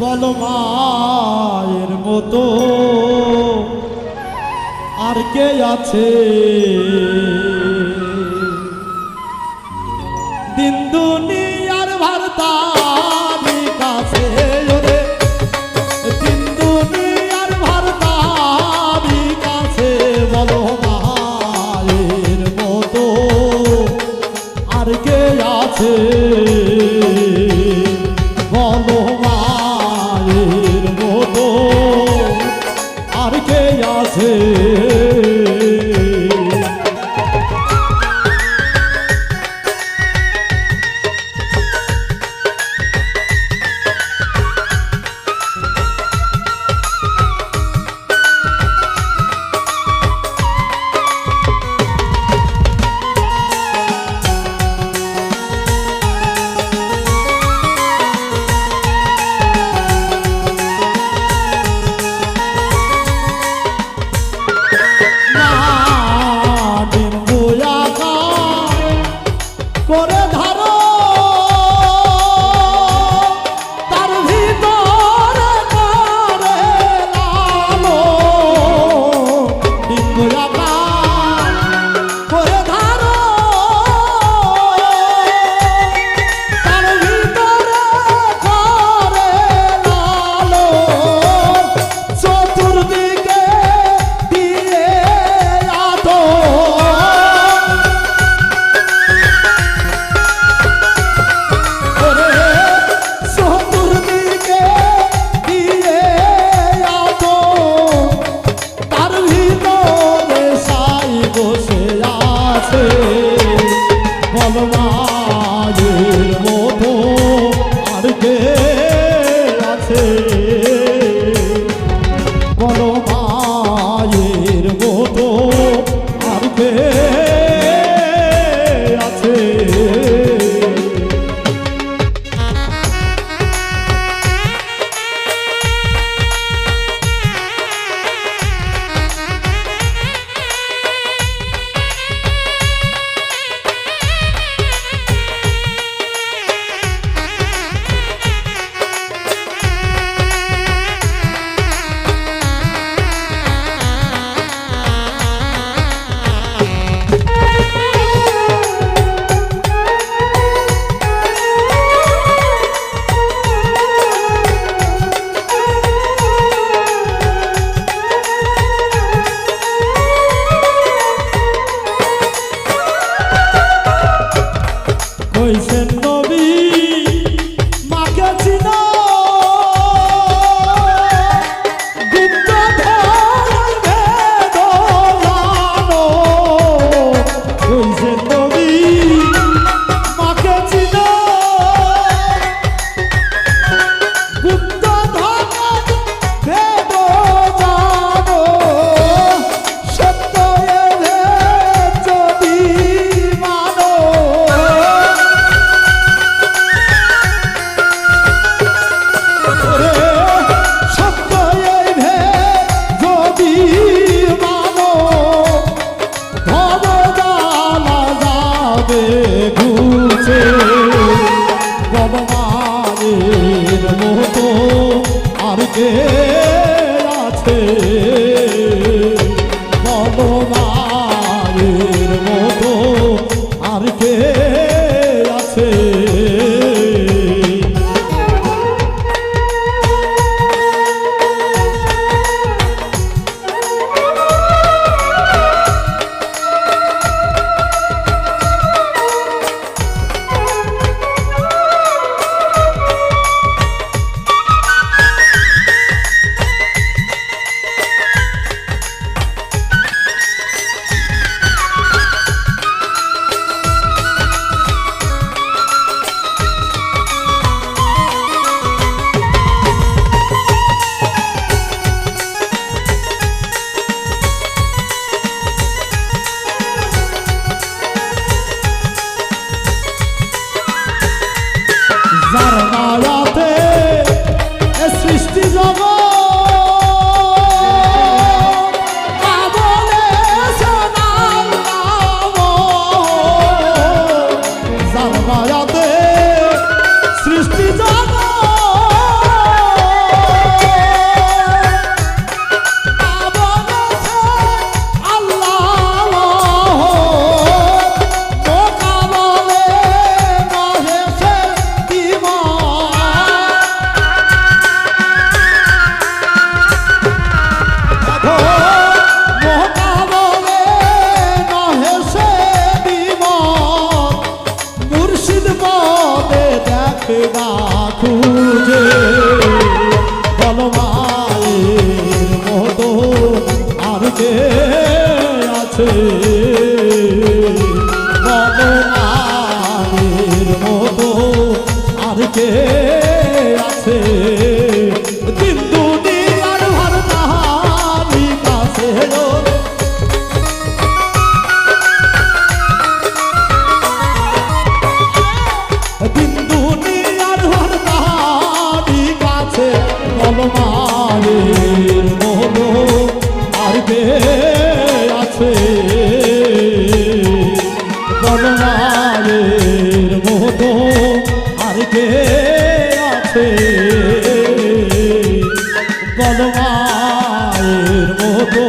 বলো মায়ের মতো। আর কে আছে আগের মতো আর কেউ Từ থাকে না খুঁজে। বলো মায়ের মতো আর কে আছে? বলো মায়ের মতো আর কে আছে। বলমানের মতো আর কে আছে? বনমায়ের মতো